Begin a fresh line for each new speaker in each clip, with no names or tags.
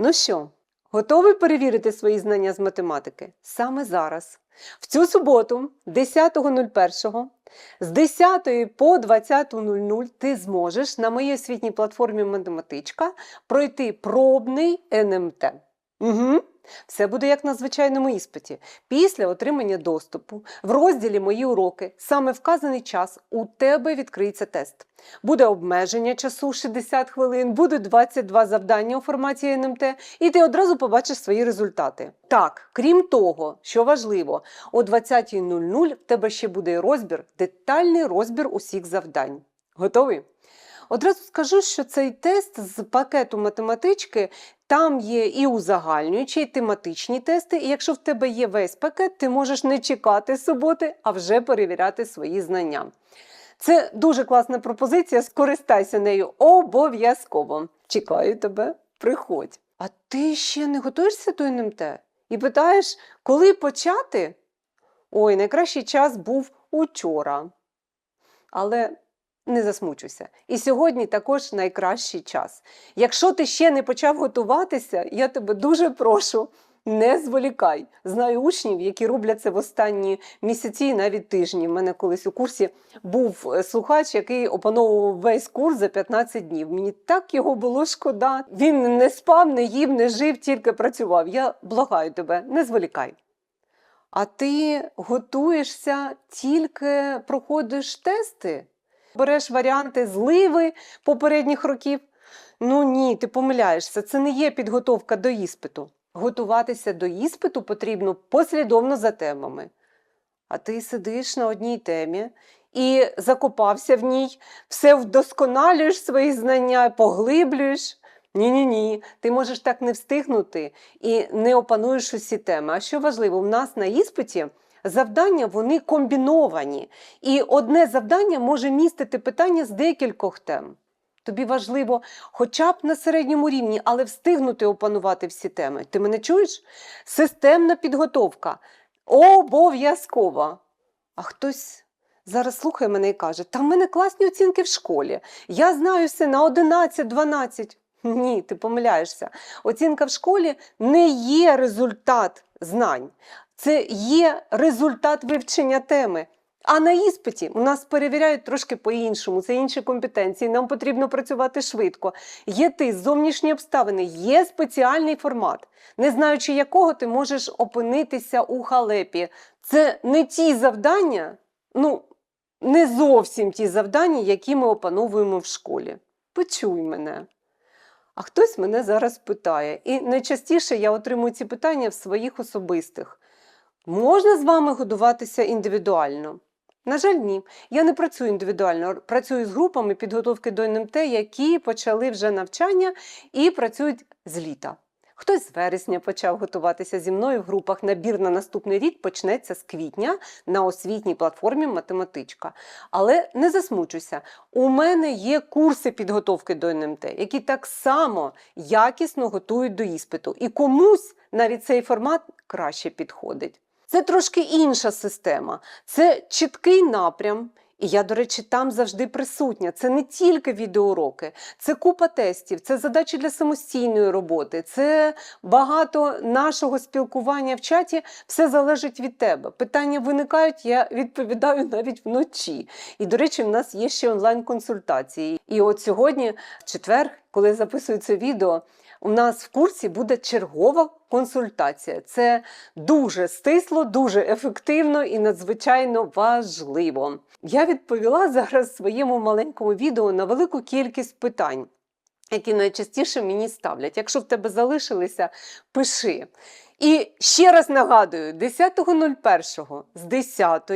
Ну що, готовий перевірити свої знання з математики? Саме зараз. В цю суботу, 10.01, з 10 по 20.00 ти зможеш на моїй освітній платформі Математичка пройти пробний НМТ. Угу. Все буде як на звичайному іспиті. Після отримання доступу в розділі Мої уроки саме вказаний час у тебе відкриється тест. Буде обмеження часу 60 хвилин, буде 22 завдання у форматі НМТ, і ти одразу побачиш свої результати. Так, крім того, що важливо, о 20.00 в тебе ще буде розбір, детальний розбір усіх завдань. Готовий? Одразу скажу, що цей тест з пакету математички там є і узагальнюючі, і тематичні тести. І якщо в тебе є весь пакет, ти можеш не чекати суботи, а вже перевіряти свої знання. Це дуже класна пропозиція. Скористайся нею обов'язково. Чекаю тебе, приходь. А ти ще не готуєшся до НМТ? І питаєш, коли почати? Ой, найкращий час був учора. Але не засмучуйся. І сьогодні також найкращий час. Якщо ти ще не почав готуватися, я тебе дуже прошу. Не зволікай. Знаю учнів, які роблять це в останні місяці навіть тижні. У мене колись у курсі був е, слухач, який опановував весь курс за 15 днів. Мені так його було шкода. Він не спав, не їв, не жив, тільки працював. Я благаю тебе, не зволікай. А ти готуєшся, тільки проходиш тести? Береш варіанти зливи попередніх років? Ну ні, ти помиляєшся, це не є підготовка до іспиту. Готуватися до іспиту потрібно послідовно за темами. А ти сидиш на одній темі і закопався в ній, все вдосконалюєш свої знання, поглиблюєш. Ні-ні ні, ти можеш так не встигнути і не опануєш усі теми. А що важливо, у нас на іспиті завдання вони комбіновані, і одне завдання може містити питання з декількох тем. Тобі важливо хоча б на середньому рівні, але встигнути опанувати всі теми. Ти мене чуєш? Системна підготовка. Обов'язкова. А хтось зараз слухає мене і каже: та в мене класні оцінки в школі. Я знаю все на 11-12. Ні, ти помиляєшся. Оцінка в школі не є результат знань, це є результат вивчення теми. А на іспиті у нас перевіряють трошки по-іншому, це інші компетенції, нам потрібно працювати швидко. Є ти, зовнішні обставини, є спеціальний формат, не знаючи якого ти можеш опинитися у халепі. Це не ті завдання, ну, не зовсім ті завдання, які ми опановуємо в школі. Почуй мене. А хтось мене зараз питає, і найчастіше я отримую ці питання в своїх особистих. Можна з вами годуватися індивідуально? На жаль, ні. Я не працюю індивідуально, працюю з групами підготовки до НМТ, які почали вже навчання і працюють з літа. Хтось з вересня почав готуватися зі мною в групах. Набір на наступний рік почнеться з квітня на освітній платформі Математичка. Але не засмучуйся, у мене є курси підготовки до НМТ, які так само якісно готують до іспиту. І комусь навіть цей формат краще підходить. Це трошки інша система, це чіткий напрям. І я, до речі, там завжди присутня. Це не тільки відеоуроки, це купа тестів, це задачі для самостійної роботи, це багато нашого спілкування в чаті. Все залежить від тебе. Питання виникають, я відповідаю навіть вночі. І, до речі, в нас є ще онлайн-консультації. І от сьогодні, в четвер, коли записую це відео, у нас в курсі буде чергова консультація. Це дуже стисло, дуже ефективно і надзвичайно важливо. Я відповіла зараз своєму маленькому відео на велику кількість питань. Які найчастіше мені ставлять. Якщо в тебе залишилися, пиши. І ще раз нагадую: 10.01 з 10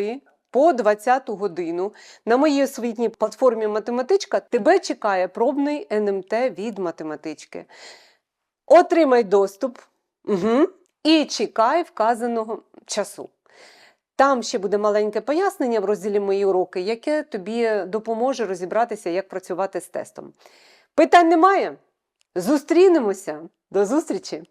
по 20 годину на моїй освітній платформі Математичка тебе чекає пробний НМТ від математички. Отримай доступ угу, і чекай вказаного часу. Там ще буде маленьке пояснення в розділі Мої уроки, яке тобі допоможе розібратися, як працювати з тестом. Питань немає? Зустрінемося. До зустрічі!